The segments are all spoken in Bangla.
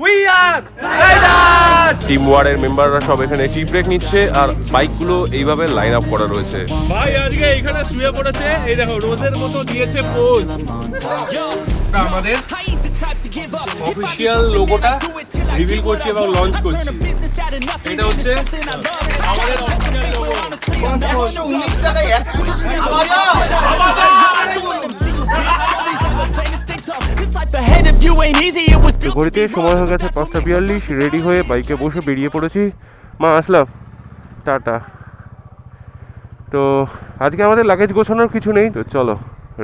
উই আর রাইডার্স টিম ওয়ার্ডের মেম্বাররা সব এখানে টি ব্রেক নিচ্ছে আর বাইকগুলো এইভাবে লাইন আপ করা রয়েছে। ভাই আজকে এখানে শুয়ে পড়েছে। এই দেখো রোদের মতো দিয়েছে পোজ আমাদের অফিসিয়াল লোগোটা রিভিল করছি এবং লঞ্চ করছি। এটা হচ্ছে আমাদের official logo Ahead of you ain't easy, it was built ঘড়িতে সময় হয়ে গেছে পাঁচটা বিয়াল্লিশ রেডি হয়ে বাইকে বসে বেরিয়ে পড়েছি। মা আসলাম। টাটা। তো আজকে আমাদের লাগেজ গোছানোর কিছু নেই তো চলো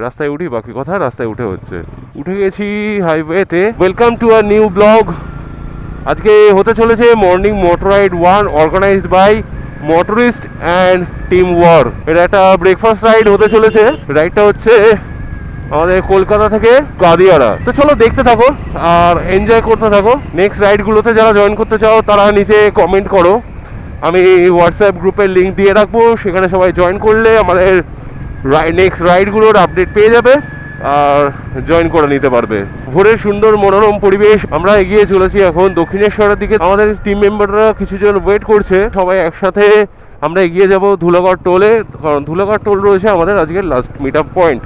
রাস্তায় উঠি বাকি কথা রাস্তায় উঠে হচ্ছে। উঠে গেছি হাইওয়েতে welcome to our new blog আজকে হতে চলেছে morning motor ride one organised by motorist and team war এটা একটা ব্রেকফাস্ট রাইড হতে চলেছে। রাইডটা হচ্ছে আমাদের কলকাতা থেকে গাদিয়ারা তো চলো দেখতে থাকো আর এনজয় করতে থাকো। নেক্সট রাইডগুলোতে যারা জয়েন করতে চাও, তারা নিচে কমেন্ট করো। আমি হোয়াটসঅ্যাপ গ্রুপের লিঙ্ক দিয়ে রাখব, সেখানে সবাই জয়েন করলে আমাদের নেক্সট রাইডগুলোর আপডেট পেয়ে যাবে আর জয়েন করে নিতে পারবে। ভোরের সুন্দর মনোরম পরিবেশ, আমরা এগিয়ে চলেছি এখন দক্ষিণেশ্বরের দিকে। আমাদের টিম মেম্বাররা কিছুজন ওয়েট করছে, সবাই একসাথে আমরা এগিয়ে যাব ধুলাগড় টোলে কারণ ধুলাগড় টোল রয়েছে আমাদের আজকের লাস্ট মিট আপ পয়েন্ট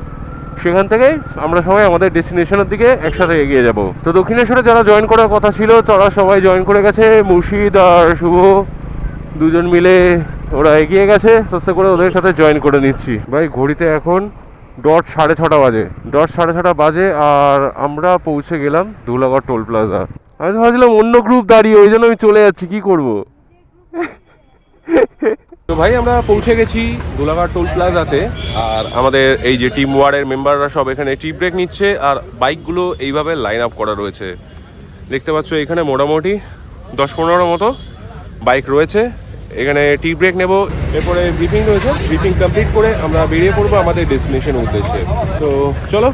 সেখান থেকে আমরা সবাই আমাদের ডেস্টিনেশনের দিকে একসাথে এগিয়ে যাব। তো দক্ষিণেশ্বরে যারা জয়েন করার কথা ছিল, তারা সবাই জয়েন করে গেছে। মুর্শিদ আর শুভ দুজন মিলে ওরা এগিয়ে গেছে। আস্তে করে ওদের সাথে জয়েন করে নিচ্ছি। ভাই, ঘড়িতে এখন ডট সাড়ে ছটা বাজে। ডট সাড়ে ছটা বাজে আর আমরা পৌঁছে গেলাম ধুলাগড় টোল প্লাজা। আমি ভাবছিলাম অন্য গ্রুপ দাঁড়িয়ে, ওই জন্য আমি চলে যাচ্ছি, কি করব? তো ভাই, আমরা পৌঁছে গেছি গোলাঘাট টোল প্লাজাতে। আর আমাদের এই যে টিম ওয়ার্ডের মেম্বাররা সব এখানে টি ব্রেক নিচ্ছে, আর বাইকগুলো এইভাবে লাইন আপ করা রয়েছে। দেখতে পাচ্ছ এখানে মোটামুটি দশ পনেরো মতো বাইক রয়েছে। এখানে টি ব্রেক নেব। এরপরে ব্রিফিং রয়েছে। ব্রিফিং কমপ্লিট করে আমরা বেরিয়ে পড়ব আমাদের ডেস্টিনেশন উদ্দেশ্যে। তো চলো,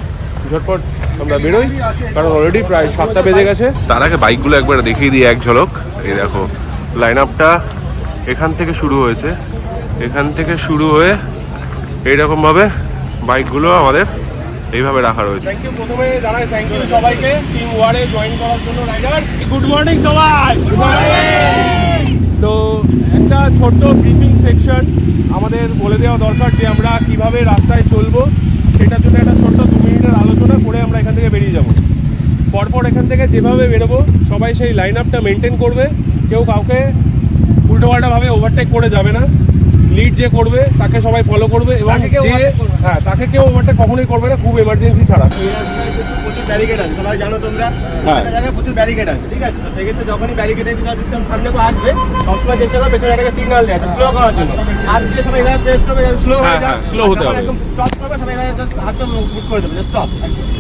ঝটপট আমরা বেরোই, কারণ অলরেডি প্রায় সাতটা বেজে গেছে। তার আগে বাইকগুলো একবার দেখিয়ে দিই এক ঝলক। এই দেখো লাইন আপটা এখান থেকে শুরু হয়েছে। এখান থেকে শুরু হয়ে এইরকমভাবে বাইকগুলো আমাদের এইভাবে রাখা রয়েছে। থ্যাংক ইউ প্রথমে থ্যাংক ইউ সবাইকে। টিম ওয়ারে জয়েন করার জন্য গুড মর্নিং সবাই! তো একটা ছোট্ট ব্রিফিং সেকশন আমাদের বলে দেওয়া দরকার যে আমরা কীভাবে রাস্তায় চলবো। সেটার জন্য একটা ছোট্ট দু মিনিটের আলোচনা করে আমরা এখান থেকে বেরিয়ে যাব। পরপর এখান থেকে যেভাবে বেরোবো, সবাই সেই লাইন আপটা মেনটেন করবে। কেউ কাউকে উল্টোপাল্টাভাবে ওভারটেক করে যাবে না। লিড যে করবে তাকে সবাই ফলো করবে এবং যে হ্যাঁ তাকে কেউ ওভারটেক কখনোই করবে না খুব এমার্জেন্সি ছাড়া। প্রচুর ব্যারিকেড আছে সবাই জানো তোমরা। হ্যাঁ। জায়গায় প্রচুর ব্যারিকেড আছে ঠিক আছে? তো সেক্ষেত্রে যখনই ব্যারিকেডের সামনে কেউ আসবে সবসময় চেষ্টা করবে পেছনে এটাকে সিগন্যাল দেয় স্লো করার জন্য। হাত দিয়ে সবাই এভাবে প্রেস করবে স্লো হ্যাঁ, হয়ে যায় হ্যাঁ, slow হতে হবে। একদম স্টপ করবে সবাই এভাবে হাতটা মুভ করে দেবে স্টপ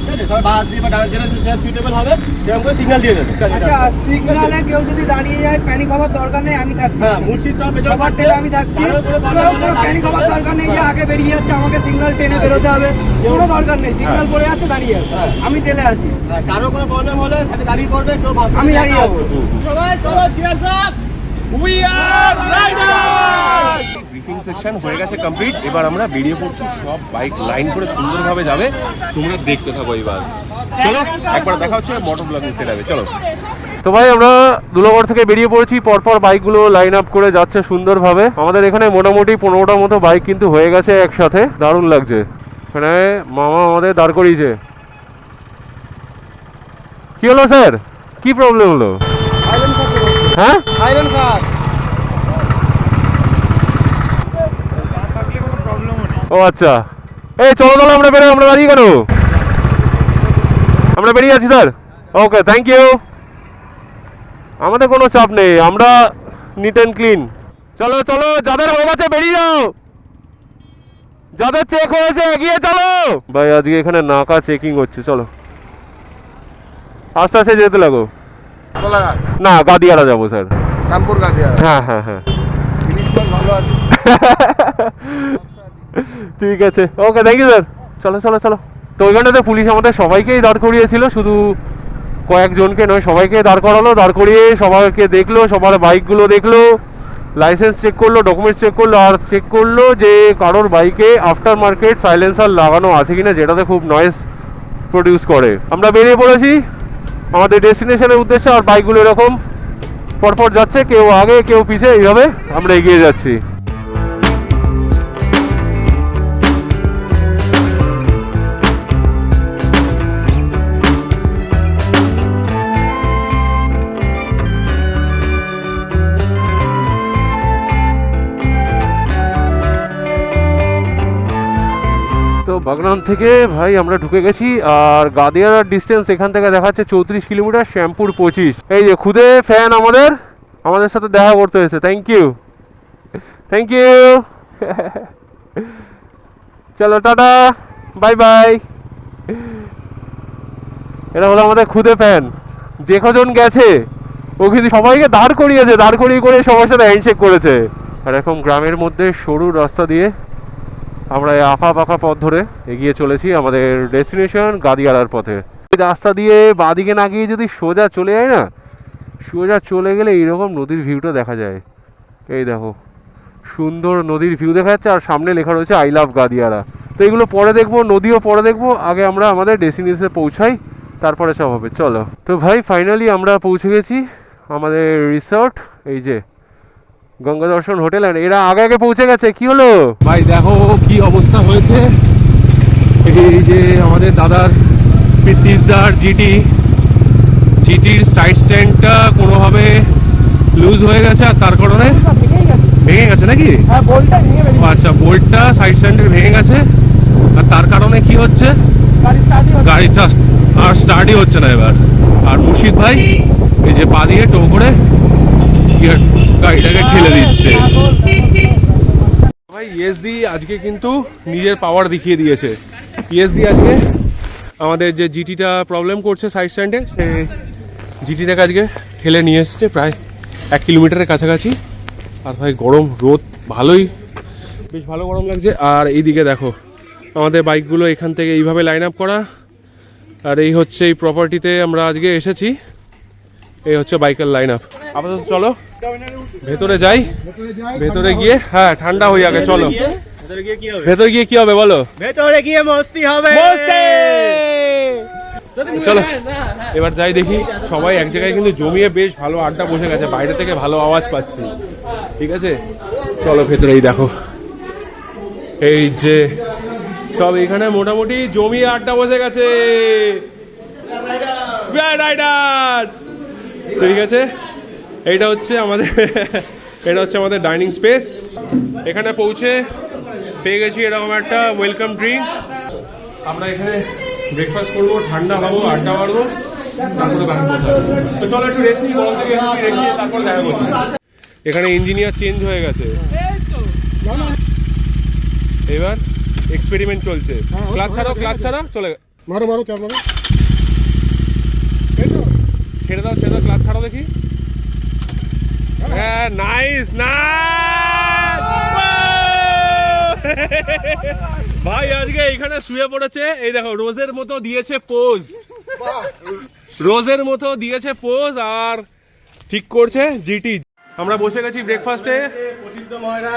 ঠিক আছে সবাই বাস দিয়ে বা ডান যেটা যেটা সুইটেবল হবে সেরকম করে সিগন্যাল দিয়ে দেবে। আচ্ছা সিগনালে কেউ যদি দাঁড়িয়ে যায় প্যানিক হওয়ার দরকার নেই আমি থাকছি। হ্যাঁ মুর্শিদ সব পেছনে সবার আমি থাকছি। কোনো প্যানিক হওয়ার দরকার নেই যে আগে বেরিয়ে যাচ্ছে আমাকে সিগন্যাল টেনে বেরোতে হবে। কোনো দরকার নেই সিগন্যাল পড়ে আছে দাঁড়িয়ে আছে। হ্যাঁ। আমি টেলে আছি। হ্যাঁ, কারও কোনো প্রবলেম হলে দাঁড়িয়ে পড়বে আমি দাঁড়িয়ে যাব। সবাই চলো cheers up we are rider briefing section হয়ে গেছে কমপ্লিট এবার আমরা বেরিয়ে পড়ছি সব বাইক লাইন করে সুন্দরভাবে যাবে। তোমরা দেখতে থাকো এবার। চলো একবার দেখা হচ্ছে মোটর ব্লগিং সেটাবে চলো। তো ভাই আমরা দুলাগড় থেকে বেরিয়ে পড়েছি। পরপর বাইকগুলো লাইন আপ করে যাচ্ছে সুন্দরভাবে। আমাদের এখানে মোটামুটি পনেরোটা মতো বাইক কিন্তু হয়ে গেছে একসাথে। দারুণ লাগছে। এখানে মামা আমাদের দাঁড় করিয়েছে। কি হলো স্যার? কি প্রবলেম হলো? হ্যাঁ? ও আচ্ছা। এই চলো তাহলে আমরা বেরোই আমরা দাঁড়িয়ে কেন? আমরা বেরিয়ে আছি স্যার। ওকে থ্যাংক ইউ আমাদের কোনো চাপ নেই আমরা নিট অ্যান্ড ক্লিন চলো চলো যাদের হয়ে আছে বেরিয়ে যাও। যাদের চেক হয়েছে এগিয়ে চলো। ভাই আজকে এখানে নাকা চেকিং হচ্ছে চলো। আস্তে আস্তে যেতে লাগো। না গাদিয়ারা যাব স্যার। শ্যামপুর হ্যাঁ হ্যাঁ হ্যাঁ। ভালো আছে। ঠিক আছে। ওকে থ্যাংক ইউ স্যার চলো চলো চলো। তো ওইখানটাতে পুলিশ আমাদের সবাইকেই দাঁড় করিয়েছিল, শুধু কয়েকজনকে নয়, সবাইকে দাঁড় করালো, দাঁড় করিয়ে সবাইকে দেখল, সবার বাইকগুলো দেখল লাইসেন্স চেক করল ডকুমেন্টস চেক করল, আর চেক করল যে কারোর বাইকে আফটার মার্কেট সাইলেন্সার লাগানো আছে কিনা, যেটাতে খুব নয়েজ প্রডিউস করে। আমরা বেরিয়ে পড়েছি, আমাদের ডেস্টিনেশনের উদ্দেশ্যে, আর বাইকগুলো এরকম পরপর যাচ্ছে, কেউ আগে, কেউ পিছে, এইভাবে আমরা এগিয়ে যাচ্ছি। বাগনান থেকে ভাই আমরা ঢুকে গেছি, আর গাদিয়ার ডিস্টেন্স এখান থেকে দেখাচ্ছে চৌত্রিশ কিলোমিটার, শ্যামপুর পঁচিশ। এই যে খুদে ফ্যান আমাদের আমাদের সাথে দেখা করতে হয়েছে। থ্যাংক ইউ থ্যাংক ইউ চলো, টাটা। বাই বাই এটা হলো আমাদের খুদে ফ্যান যে কজন গেছে, ও কিন্তু সবাইকে দাঁড় করিয়েছে, দাঁড় করিয়ে করে সবার সাথে হ্যান্ডশেক করেছে। আর এখন গ্রামের মধ্যে সরু রাস্তা দিয়ে আমরা আঁকা পাকা পথ ধরে এগিয়ে চলেছি আমাদের ডেস্টিনেশন গাদিয়ালার পথে। এই রাস্তা দিয়ে বাঁদিকে না গিয়ে যদি সোজা চলে যায় না, সোজা চলে গেলে এইরকম নদীর ভিউটা দেখা যায়। এই দেখো, সুন্দর নদীর ভিউ দেখা যাচ্ছে আর সামনে লেখা রয়েছে আই লাভ গাদিয়ারা। তো এগুলো পরে দেখব, নদীও পরে দেখব, আগে আমরা আমাদের ডেস্টিনেশনে পৌঁছাই, তারপরে সব হবে। চলো। তো ভাই ফাইনালি আমরা পৌঁছে গেছি আমাদের রিসর্ট এই যে গঙ্গা দর্শন হোটেল আর এরা আগে আগে পৌঁছে গেছে। কি হলো? ভাই দেখো কি অবস্থা হয়েছে। এই যে আমাদের দাদার পিতিসদার জিটি। জিটির সাইড স্ট্যান্ডটা কোনোভাবে লুজ হয়ে গেছে আর তার কারণে ভেঙে গেছে নাকি? হ্যাঁ ও আচ্ছা বোল্টটা সাইড স্ট্যান্ডের ভেঙে গেছে আর তার কারণে কি হচ্ছে? গাড়ি স্টার্টই হচ্ছে গাড়ি জাস্ট আর স্টার্টই হচ্ছে না এবার। আর মুর্শিদ ভাই এই যে পা দিয়ে টো করে গাড়িটাকে ঠেলে দিচ্ছে। ভাই ইএসডি আজকে কিন্তু নিজের পাওয়ার দেখিয়ে দিয়েছে। ইএসডি আজকে আমাদের যে জিটিটা প্রবলেম করছে সাইড স্ট্যান্ডে সে জিটিটাকে আজকে ঠেলে নিয়ে এসছে প্রায় এক কিলোমিটারের কাছাকাছি। আর ভাই, গরম রোদ ভালোই, বেশ ভালো গরম লাগছে। আর এইদিকে দেখো, আমাদের বাইকগুলো এখান থেকে এইভাবে লাইন আপ করা। আর এই হচ্ছে এই প্রপার্টিতে আমরা আজকে এসেছি। এই হচ্ছে বাইকের লাইন আপ আপাতত চলো ভেতরে যাই। ভেতরে গিয়ে হ্যাঁ ঠান্ডা হয়ে আগে চলো। ভেতরে গিয়ে কি হবে ভেতরে গিয়ে কি হবে বলো? ভেতরে গিয়ে মস্তি হবে। চলো এবার যাই দেখি। সবাই এক জায়গায় কিন্তু জমিয়ে বেশ ভালো আড্ডা বসে গেছে বাইরে থেকে ভালো আওয়াজ পাচ্ছি। ঠিক আছে? চলো ভেতরেই দেখো। এই যে সব এখানে মোটামুটি জমিয়ে আড্ডা বসে গেছে। ঠিক আছে? এইটা হচ্ছে আমাদের এটা হচ্ছে আমাদের ডাইনিং স্পেস এখানে পৌঁছে পেয়ে গেছি এরকম একটা ওয়েলকাম ড্রিঙ্ক আমরা এখানে ব্রেকফাস্ট করব ঠান্ডা খাব আড্ডা মারবো তারপরে তো চলো একটু রেস্ট নিই গরম থেকে রেস্ট নিয়ে তারপর দেখা করছি। এখানে ইঞ্জিনিয়ার চেঞ্জ হয়ে গেছে। এবার এক্সপেরিমেন্ট চলছে। ক্লাচ ছাড়াও ক্লাচ ছাড়া চলে মারো মারো চার মারো। ছেড়ে দাও ছেড়ে দাও ক্লাচ ছাড়াও দেখি। হ্যাঁ নাইস নাইস ভাই আজকে এখানে শুয়ে পড়েছে এই দেখো রোজের মতো দিয়েছে পোজ রোজের মতো দিয়েছে পোজ আর ঠিক করছে জিটি আমরা বসে গেছি ব্রেকফাস্টে প্রসিদ্ধ ময়রা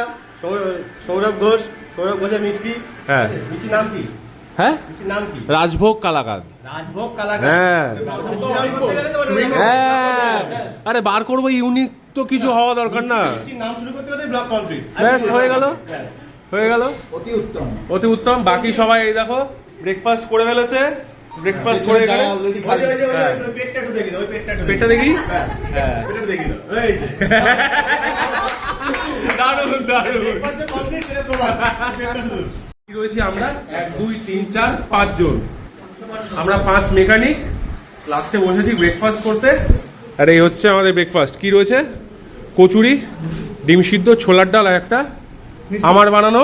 সৌরভ ঘোষ সৌরভ ঘোষের মিষ্টি। হ্যাঁ। মিষ্টির নাম কি? হ্যাঁ? মিষ্টির নাম কি? রাজভোগ কালাকাদ। রাজভোগ কালাকার হ্যাঁ। হ্যাঁ। আরে বার করব ইউনিক তো কিছু হওয়া দরকার না। নাম শুরু করতে ব্লক কমপ্লিট ব্যাস হয়ে গেল। হ্যাঁ। হয়ে গেল। অতি উত্তম। অতি উত্তম। বাকি সবাই এই দেখো ব্রেকফাস্ট করে ফেলেছে। ব্রেকফাস্ট করে গেলে। পেটটা দেখি। হ্যাঁ, পেটটা একটু দেখি? দাও। এই যে। দারুণ দারুণ। রয়েছি আমরা? এক দুই তিন চার পাঁচ জন। আমরা পাঁচ মেকানিক লাস্টে বসেছি ব্রেকফাস্ট করতে। আর এই হচ্ছে আমাদের ব্রেকফাস্ট কি রয়েছে? কচুরি ডিম সিদ্ধ ছোলার ডাল আর একটা আমার বানানো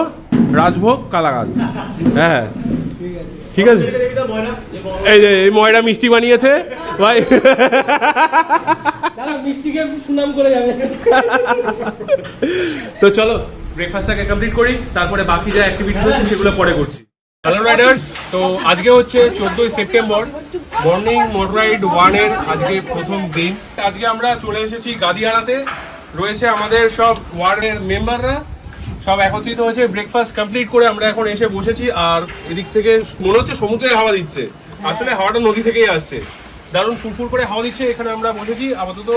রাজভোগ কালাগাদ হ্যাঁ ঠিক আছে? এই যে এই ময়রা মিষ্টি বানিয়েছে। ভাই। মিষ্টিকে সুনাম করে যাবে। তো চলো ব্রেকফাস্টটাকে কমপ্লিট করি তারপরে বাকি যা অ্যাক্টিভিটি রয়েছে সেগুলো পরে করছি। হ্যালো রাইডার্স তো আজকে হচ্ছে চোদ্দোই সেপ্টেম্বর। মর্নিং মোটর রাইড ওয়ানের আজকে প্রথম দিন। আজকে আমরা চলে এসেছি গাদিয়াড়াতে রয়েছে আমাদের সব ওয়ার্ডের মেম্বাররা। সব একত্রিত হয়েছে ব্রেকফাস্ট কমপ্লিট করে আমরা এখন এসে বসেছি আর এদিক থেকে মনে হচ্ছে সমুদ্রের হাওয়া দিচ্ছে। আসলে হাওয়াটা নদী থেকেই আসছে। দারুণ ফুরফুর করে হাওয়া দিচ্ছে এখানে আমরা বসেছি আপাতত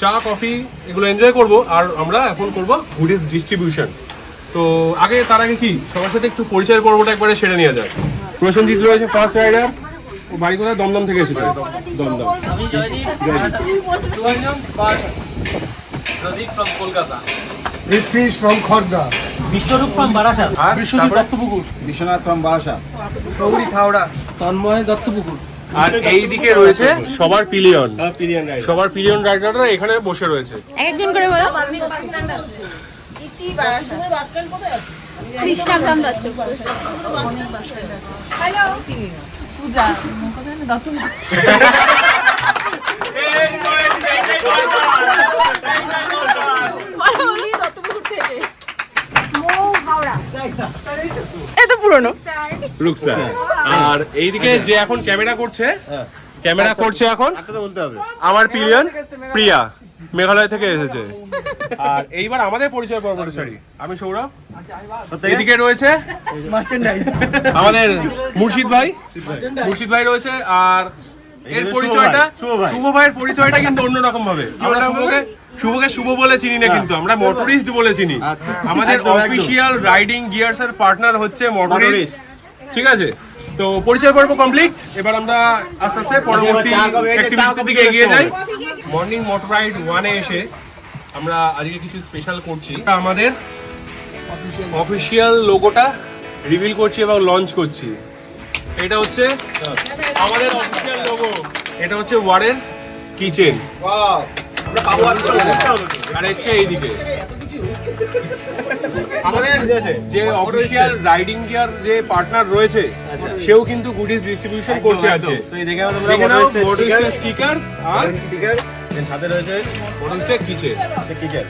চা কফি এগুলো এনজয় করব আর আমরা এখন করব গুডিস ডিস্ট্রিবিউশন তো আগে তার আগে কি সবার সাথে একটু পরিচয় পর্বটা একবারে সেরে নেওয়া যায় প্রসেনজিৎ রয়েছে ফার্স্ট রাইডার ও বাড়ি কোথায়? দমদম থেকে এসেছে। Dumdum. Prithwish from Khardah Biswarup from Barasat. Biswajit Duttapukur. Biswanath from Barasat সৌরি থাওড়া। তন্ময় দত্তপুকুর। আর এই দিকে রয়েছে সবার পিলিয়ন। সবার পিলিয়ন রাইডাররা এখানে বসে রয়েছে। এক একজন করে বলো। কৃষ্ণাগ্রাম দত্ত হ্যালো। পূজা। দত্ত আর এইদিকে যে এখন ক্যামেরা করছে ক্যামেরা করছে এখন আমার পিলিয়ন প্রিয়া, মেঘালয় থেকে এসেছে। আর এইবার আমাদের পরিচয় পর্বটা সারি আমি সৌরভ। এদিকে রয়েছে আমাদের মুর্শিদ ভাই। মুর্শিদ ভাই রয়েছে, আর এর পরিচয়টা শুভ ভাই। শুভ ভাইয়ের পরিচয়টা কিন্তু অন্যরকম ভাবে আমরা শুভকে শুভকে শুভ বলে চিনি না কিন্তু আমরা মোটরিস্ট বলে চিনি। আমাদের একদম, একদম। অফিসিয়াল রাইডিং গিয়ার্স এর পার্টনার হচ্ছে মোটরিস্ট ঠিক আছে? তো পরিচয় পর্ব কমপ্লিট এবার আমরা আস্তে আস্তে পরবর্তী অ্যাক্টিভিটির দিকে এগিয়ে যাই। মর্নিং মোটর রাইড ওয়ানে এসে আমরা আজকে কিছু স্পেশাল করছি। আমাদের অফিসিয়াল লোগোটা রিভিল করছি এবং লঞ্চ করছি। এটা হচ্ছে আমাদের অফিসিয়াল লোগো এটা হচ্ছে ওয়ারের কিচেন আর হচ্ছে এইদিকে। আমাদের যে অফিসিয়াল রাইডিং গিয়ার যে পার্টনার রয়েছে সেও কিন্তু গুডিস ডিস্ট্রিবিউশন করছে এই দেখে নাও স্টিকার আর স্টিকার সাথে রয়েছে কিচেন কিচেন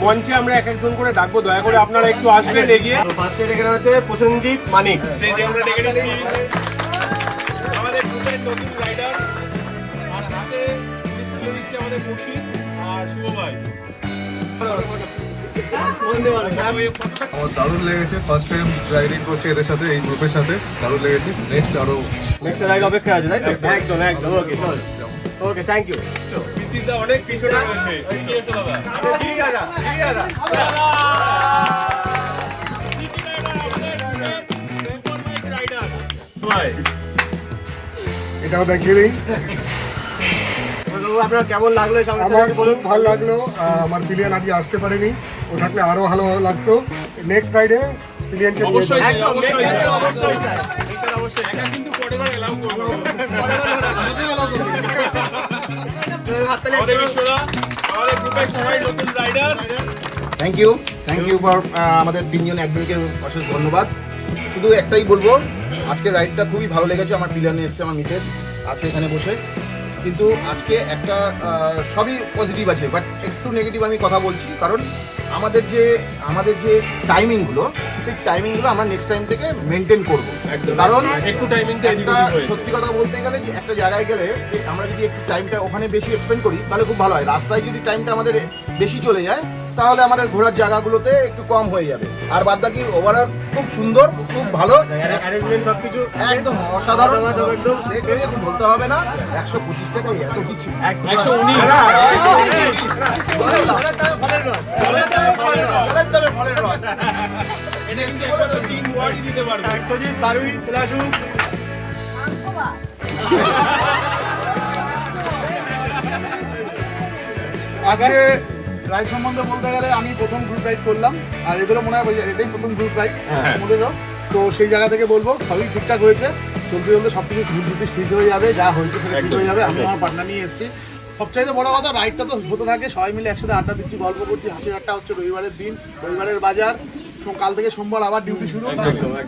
মঞ্চে আমরা এক একজন করে ডাকবো দয়া করে আপনারা একটু আসবেন এগিয়ে। ফার্স্টে এখানে হচ্ছে প্রসেনজিৎ মানিক। স্টেজে আমরা ডেকে নিচ্ছি। আমাদের গ্রুপের নতুন রাইডার আর হাতে তুলে দিচ্ছে আমাদের মুর্শিদ আর শুভ ভাই আমার দারুণ লেগেছে ফার্স্ট টাইম রাইডিং করছি এদের সাথে এই গ্রুপের সাথে দারুণ লেগেছে নেক্সট আরও নেক্সট রাইড অপেক্ষা আছে তাই তো? একদম একদম ওকে চল। ওকে থ্যাংক ইউ অনেক পিছনে রয়েছে। দাদা। এটাও দেখিয়ে আপনার কেমন লাগল আমার বলুন? ভালো লাগল। আমার পিলিয়ন আজকে আসতে পারেনি। ও থাকলে আরও ভালো লাগতো। নেক্সট রাইডে পিলিয়নকে নিয়ে অবশ্যই। একদম কিন্তু পরে এলাও করব। আমাদের বিশ্বরা আমাদের গ্রুপের সবাই নতুন rider thank you thank you for আমাদের তিনজন অ্যাডমিনকে অশেষ ধন্যবাদ। শুধু একটাই বলব আজকে রাইডটা খুবই ভালো লেগেছে আমার পিলানে এসছে আমার মিসেস আছে এখানে বসে। কিন্তু আজকে একটা সবই পজিটিভ আছে বাট একটু নেগেটিভ আমি কথা বলছি কারণ আমাদের যে আমাদের যে টাইমিংগুলো সেই টাইমিংগুলো আমরা নেক্সট টাইম থেকে মেনটেন করব। কারণ একটু টাইমিংটা একটা সত্যি কথা বলতে গেলে যে একটা জায়গায় গেলে আমরা যদি একটু টাইমটা ওখানে বেশি এক্সপেন্ড করি তাহলে খুব ভালো হয়। রাস্তায় যদি টাইমটা আমাদের বেশি চলে যায় তাহলে আমাদের ঘোরার জায়গাগুলোতে একটু কম হয়ে যাবে আর বাদ বাকি ওভারঅল খুব সুন্দর খুব ভালো একদম অসাধারণ একদম বলতে হবে না একশো পঁচিশ টাকা এত কিছু দিতে পারব আজকে রাইড সম্বন্ধে বলতে গেলে আমি প্রথম গ্রুপ রাইড করলাম আর এদেরও মনে হয় এটাই প্রথম গ্রুপ রাইড আমাদেরও তো সেই জায়গা থেকে বলব সবই ঠিকঠাক হয়েছে। চলতে চলতে সব কিছু ঠিক হয়ে যাবে যা হয়েছে সেটা ঠিক হয়ে যাবে। আমি আমার পার্টনার নিয়ে এসেছি। সবচাইতে বড় কথা রাইডটা তো হতে থাকে সবাই মিলে একসাথে আড্ডা দিচ্ছি গল্প করছি হাসি আড্ডা হচ্ছে রবিবারের দিন রবিবারের বাজার। কাল থেকে সোমবার আবার ডিউটি শুরু।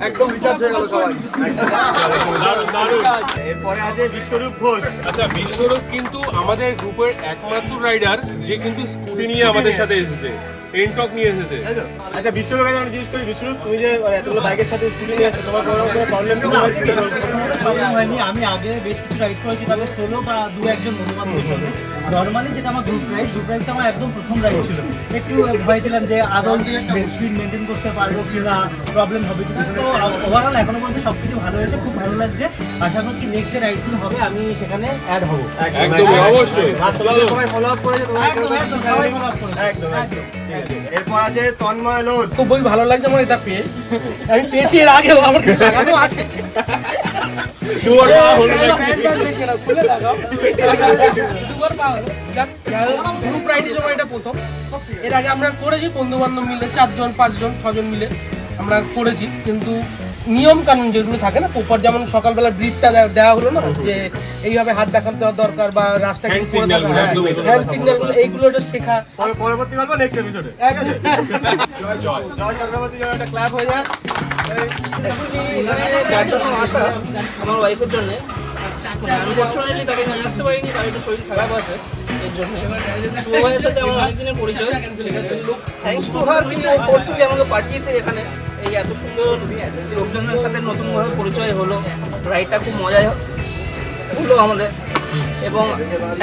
একদম রিচার্জ হয়ে গেল সবাই। এরপরে আছে বিশ্বরূপ ঘোষ। আচ্ছা বিশ্বরূপ কিন্তু আমাদের গ্রুপের একমাত্র রাইডার যে কিন্তু স্কুটি নিয়ে আমাদের সাথে এসেছে। এনটক নিয়ে এসেছে। তাই তো? আচ্ছা বিষ্ণুর কাছে আমরা জিজ্ঞেস করি বিষ্ণু তুমি যে মানে এতগুলো বাইকের সাথে স্কুটি নিয়ে আসছো তোমার কোনো প্রবলেম প্রবলেম হয়নি। আমি আগে বেশ কিছু রাইড করেছি তবে সোলো বা দু একজন বন্ধু বান্ধবের নর্মালি যেটা আমার গ্রুপ রাইড গ্রুপ রাইডটা আমার একদম প্রথম রাইড ছিল। একটু ভয় ছিলাম যে আদৌ স্পিড মেনটেন করতে পারব কিনা প্রবলেম হবে কিনা। তো ওভারঅল এখনও পর্যন্ত সব কিছু ভালো হয়েছে খুব ভালো লাগছে। আশা করছি নেক্সট যে রাইডগুলো হবে আমি সেখানে অ্যাড হব। একদম অবশ্যই। সবাই ফলো আপ তোমার একদম এরপর আছে তন্ময় খুবই ভালো লাগছে আমার এটা পেয়ে। আমি পেয়েছি এর আগেও আমার লাগানো আছে। গ্রুপ এটা প্রথম। এর আগে আমরা করেছি বন্ধু বান্ধব মিলে, চারজন, পাঁচজন, ছজন মিলে আমরা করেছি, কিন্তু নিয়ম কানুন যেগুলো থাকে না প্রপার যেমন সকালবেলা ব্রিফটা দেওয়া হলো না যে এইভাবে হাত দেওয়া দরকার বা রাস্তা হ্যান্ড সিগন্যাল এইগুলো একটা শেখা। পরে পরবর্তী গল্প নেক্সট এপিসোডে একদম। জয়। চক্রবর্তী একটা ক্লাব হয়ে যায়। যার জন্য আসা আমার ওয়াইফের জন্য। আনফর্চুনেটলি তাকে নিয়ে আসতে পারিনি তার একটু শরীর খারাপ আছে এর জন্য। শুভভাইয়ের সাথে আমার অনেকদিনের পরিচয়। থ্যাংকস টু হার ফোর্সফুলি আমাকে পাঠিয়েছে এখানে? এই এত সুন্দর লোকজনের সাথে নতুনভাবে পরিচয় হলো রাইডটা খুব মজায় হলো আমাদের। এবং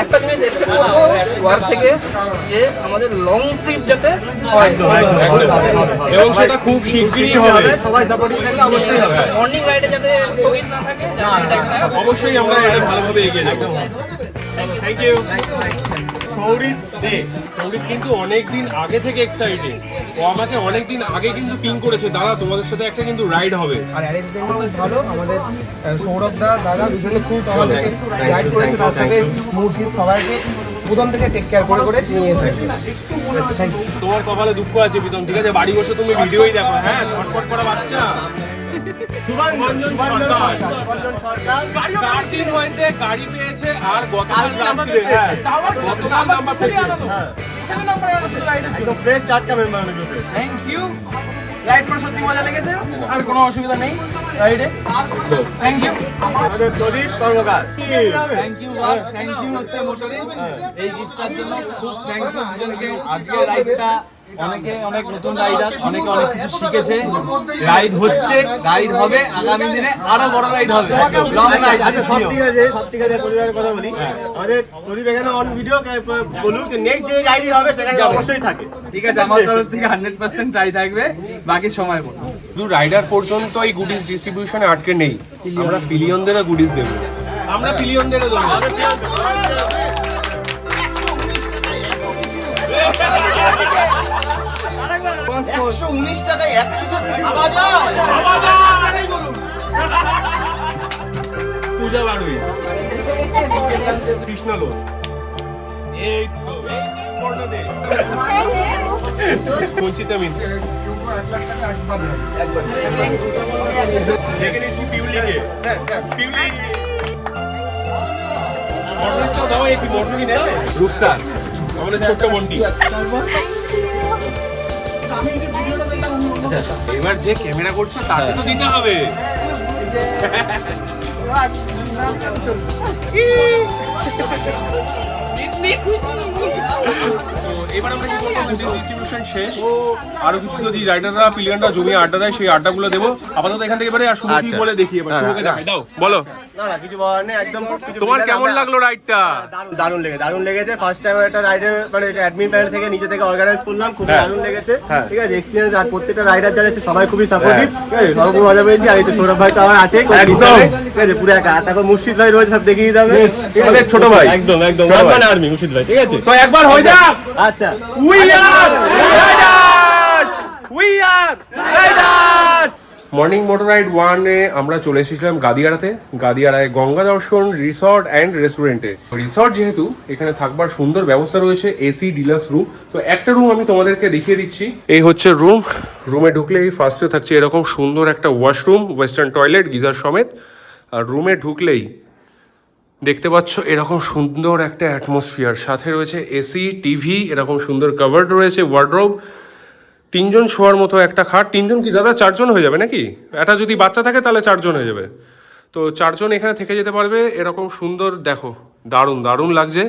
একটা জিনিস ওয়ার থেকে যে আমাদের লং ট্রিপ যাতে হয়। এবং সেটা খুব শিগগিরই হবে। সবাই সাপোর্টিং থাকলে অবশ্যই হবে। মর্নিং রাইডে যাতে স্থগিত না থাকে অবশ্যই আমরা এটা ভালোভাবে এগিয়ে যাব। থ্যাংক ইউ সৌরিত দে। সৌরিত কিন্তু অনেক দিন আগে থেকে এক্সাইটেড ও আমাকে অনেক দিন আগে কিন্তু পিং করেছে। দাদা তোমাদের সাথে একটা কিন্তু রাইড হবে। আর অ্যারেঞ্জমেন্ট খুব ভালো। আমাদের সৌরভ দা দাদা দুজনে খুব আমাদেরকে গাইড করেছে। তার সাথে মুর্শিদ সবাইকে প্রথম থেকে টেক কেয়ার করে করে নিয়ে থ্যাংক ইউ তোমার কপালে দুঃখ আছে প্রীতম। ঠিক আছে বাড়ি বসে তুমি ভিডিওই দেখো। হ্যাঁ ছটফট করা বাচ্চা। সুভাঞ্জন সরকার। সুভাঞ্জন সরকার। চার দিন হয়েছে গাড়ি পেয়েছে আর গতকাল রাত্রিরে। হ্যাঁ। গতকাল নাম্বার পেয়েছে। একদম ফ্রেশ টাটকা মেম্বার আমাদের থ্যাংক ইউ রাইড করে সত্যি মজা লেগেছে আর কোনো অসুবিধা নেই। রাইডে থ্যাংক ইউ আমাদের Pradip Karmakar. Thank you thank you হচ্ছে মোটরিস এই গিফটটার জন্য খুব থ্যাংক দুজনকে। আজকে রাইডটা অনেকে অনেক নতুন রাইডার অনেকে অনেক কিছু শিখেছে। রাইড হচ্ছে রাইড হবে আগামী দিনে আরও বড় রাইড হবে। লং রাইড আচ্ছা সব ঠিক আছে সব ঠিক আছে পরিবারের কথা বলি। আমাদের প্রদীপ এখানে অন ভিডিও বলুক যে নেক্সট যে আইডি হবে সেখানে অবশ্যই থাকে। ঠিক আছে আমার তরফ থেকে হান্ড্রেড পার্সেন্ট ট্রাই থাকবে বাকি সময় বলব। শুধু রাইডার পর্যন্ত এই গুডিস ডিস্ট্রিবিউশনে আটকে নেই। আমরা পিলিয়নদেরও গুডিস দেবো। আমরা পিলিয়নদেরও দেবো। পূজা বাড়ুই বঞ্চিতা মিত্র দেখে নিচ্ছি পিউলিকে পিউলি বর্ণটা দাও একটি ছোট্ট মন্টি এবার যে ক্যামেরা করছ তাকে তো দিতে হবে। তো এবার আমরা কি করব? ডিস্ট্রিবিউশন শেষ। আরও কিছু যদি রাইডাররা প্লেয়াররা জমিয়ে আড্ডা দেয় সেই আড্ডাগুলো দেবো। আপাতত এখান থেকে এবারে আর শুভ কি আচ্ছা। বলে দেখি এবার। শুভকে দেখাই দাও। বলো। না না কিছু বলার নেই একদম তোমার কেমন লাগল রাইডটা দারুণ দারুণ লেগেছে দারুণ লেগেছে। ফার্স্ট টাইম একটা রাইডে মানে অ্যাডমিন প্যানেল থেকে নিজে থেকে অর্গানাইজ করলাম হ্যাঁ। দারুণ লেগেছে। হ্যাঁ। ঠিক আছে এক্সপিরিয়েন্স আর প্রত্যেকটা রাইডার যারা আছে সবাই খুবই সাপোর্টিভ ঠিক আছে সবাই খুব মজা পেয়েছি আর এই তো সৌরভ ভাই তো আমার আছে একদম। ঠিক আছে পুরো একা। আর তারপর মুর্শিদ ভাই রয়েছে সব দেখিয়ে যাবে ঠিক আছে? ছোট ভাই। একদম একদম। মানে ভাই ঠিক আছে? তো একবার হয়ে যাক। আচ্ছা। We are riders we are riders morning motor ride ওয়ানে আমরা চলে এসেছিলাম গাদিয়ারাতে। গাদিয়ারায় গঙ্গা দর্শন রিসর্ট অ্যান্ড রেস্টুরেন্টে রিসর্ট যেহেতু এখানে থাকবার সুন্দর ব্যবস্থা রয়েছে এসি ডিলাক্স রুম তো একটা রুম আমি তোমাদেরকে দেখিয়ে দিচ্ছি। এই হচ্ছে রুম রুমে ঢুকলেই ফার্স্টে থাকছে এরকম সুন্দর একটা ওয়াশরুম ওয়েস্টার্ন টয়লেট গিজার সমেত। আর রুমে ঢুকলেই দেখতে পাচ্ছ এরকম সুন্দর একটা অ্যাটমসফিয়ার সাথে রয়েছে এসি টিভি এরকম সুন্দর কাভার্ড রয়েছে ওয়ার্ড্রোব তিনজন শোয়ার মতো একটা খাট। তিনজন কি, দাদা, চারজন হয়ে যাবে নাকি? একটা যদি বাচ্চা থাকে, তাহলে চারজন হয়ে যাবে। তো চারজন এখানে থেকে যেতে পারবে। এরকম সুন্দর, দেখো, দারুণ দারুণ লাগছে।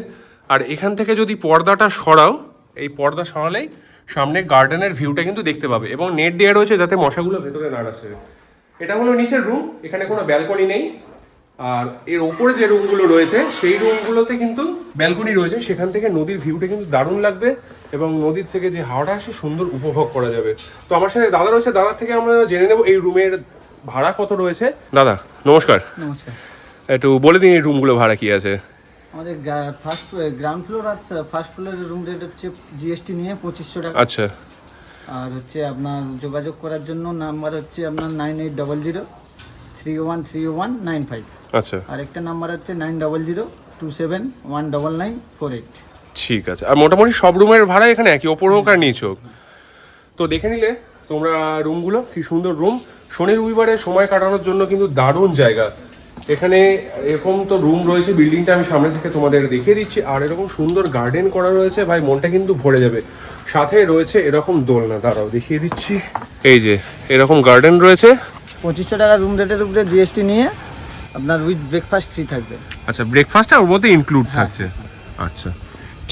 আর এখান থেকে যদি পর্দাটা সরাও, এই পর্দা সরালেই সামনে গার্ডেনের ভিউটা কিন্তু দেখতে পাবে। এবং নেট দেওয়া রয়েছে যাতে মশাগুলো ভেতরে না আসে। এটা হলো নিচের রুম এখানে কোনো ব্যালকনি নেই। আর এর ওপরে যে রুমগুলো রয়েছে সেই রুমগুলোতে কিন্তু ব্যালকনি রয়েছে। সেখান থেকে নদীর ভিউটা কিন্তু দারুণ লাগবে এবং নদীর থেকে যে হাওয়াটা আসে সুন্দর উপভোগ করা যাবে। তো আমার সাথে দাদা রয়েছে। দাদার থেকে আমরা জেনে নেব এই রুমের ভাড়া কত রয়েছে। দাদা নমস্কার। নমস্কার। একটু বলে দিন এই রুমগুলো ভাড়া কি আছে। আমাদের ফার্স্ট গ্রাউন্ড ফ্লোর আর ফার্স্ট ফ্লোরের রুম রেট হচ্ছে জিএসটি নিয়ে পঁচিশশো টাকা। আচ্ছা। আর হচ্ছে আপনার যোগাযোগ করার জন্য নাম্বার হচ্ছে আপনার nine eight double zero three one three one nine five আচ্ছা। আর একটা নাম্বার হচ্ছে nine double zero two seven one double nine four eight ঠিক আছে। আর মোটামুটি সব রুমের ভাড়া এখানে একই ওপর হোক আর নিচ হোক। তো দেখে নিলে তোমরা রুমগুলো কি সুন্দর রুম। শনি রবিবারে সময় কাটানোর জন্য কিন্তু দারুণ জায়গা। এখানে এরকম তো রুম রয়েছে বিল্ডিংটা আমি সামনে থেকে তোমাদের দেখিয়ে দিচ্ছি। আর এরকম সুন্দর গার্ডেন করা রয়েছে ভাই মনটা কিন্তু ভরে যাবে। সাথে রয়েছে এরকম দোলনা দাঁড়াও দেখিয়ে দিচ্ছি। এই যে এরকম গার্ডেন রয়েছে। পঁচিশশো টাকা রুম রেটের উপরে জিএসটি নিয়ে আপনার উইথ ব্রেকফাস্ট ফ্রি থাকবে। আচ্ছা ব্রেকফাস্টটা ওর মধ্যে ইনক্লুড থাকছে। আচ্ছা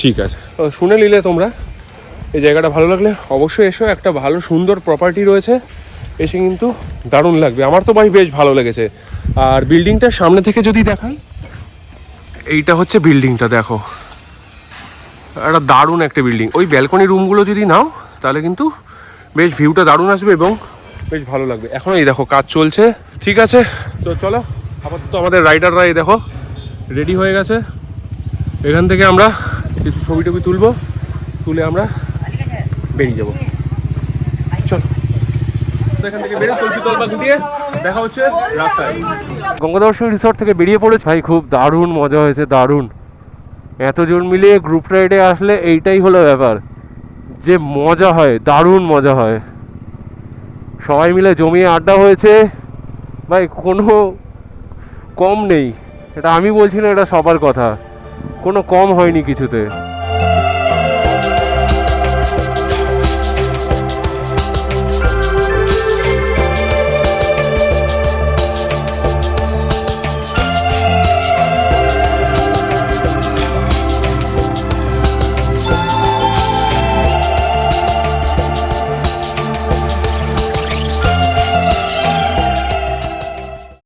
ঠিক আছে। শুনে নিলে তোমরা এই জায়গাটা ভালো লাগলে অবশ্যই এসো একটা ভালো সুন্দর প্রপার্টি রয়েছে এসে কিন্তু দারুণ লাগবে। আমার তো ভাই বেশ ভালো লেগেছে। আর বিল্ডিংটার সামনে থেকে যদি দেখাই এইটা হচ্ছে বিল্ডিংটা দেখো। একটা দারুণ একটা বিল্ডিং ওই ব্যালকনি রুমগুলো যদি নাও তাহলে কিন্তু বেশ ভিউটা দারুণ আসবে এবং বেশ ভালো লাগবে। এখন এই দেখো কাজ চলছে, ঠিক আছে? তো চলো, আপাতত আমাদের রাইডাররা এই দেখো রেডি হয়ে গেছে। এখান থেকে আমরা কিছু ছবি টবি তুলবো, তুলে আমরা বেরিয়ে যাব। চল। এখান থেকে দেখা হচ্ছে রাস্তায়। গঙ্গাদর্শন রিসর্ট থেকে বেরিয়ে পড়েছে। ভাই, খুব দারুণ মজা হয়েছে, দারুণ। এতজন মিলিয়ে গ্রুপ রাইডে আসলে এইটাই হলো ব্যাপার। যে মজা হয়, দারুণ মজা হয়। সবাই মিলে জমিয়ে আড্ডা হয়েছে। ভাই, কোনো কম নেই। এটা আমি বলছি না, এটা সবার কথা। কোনো কম হয়নি কিছুতে।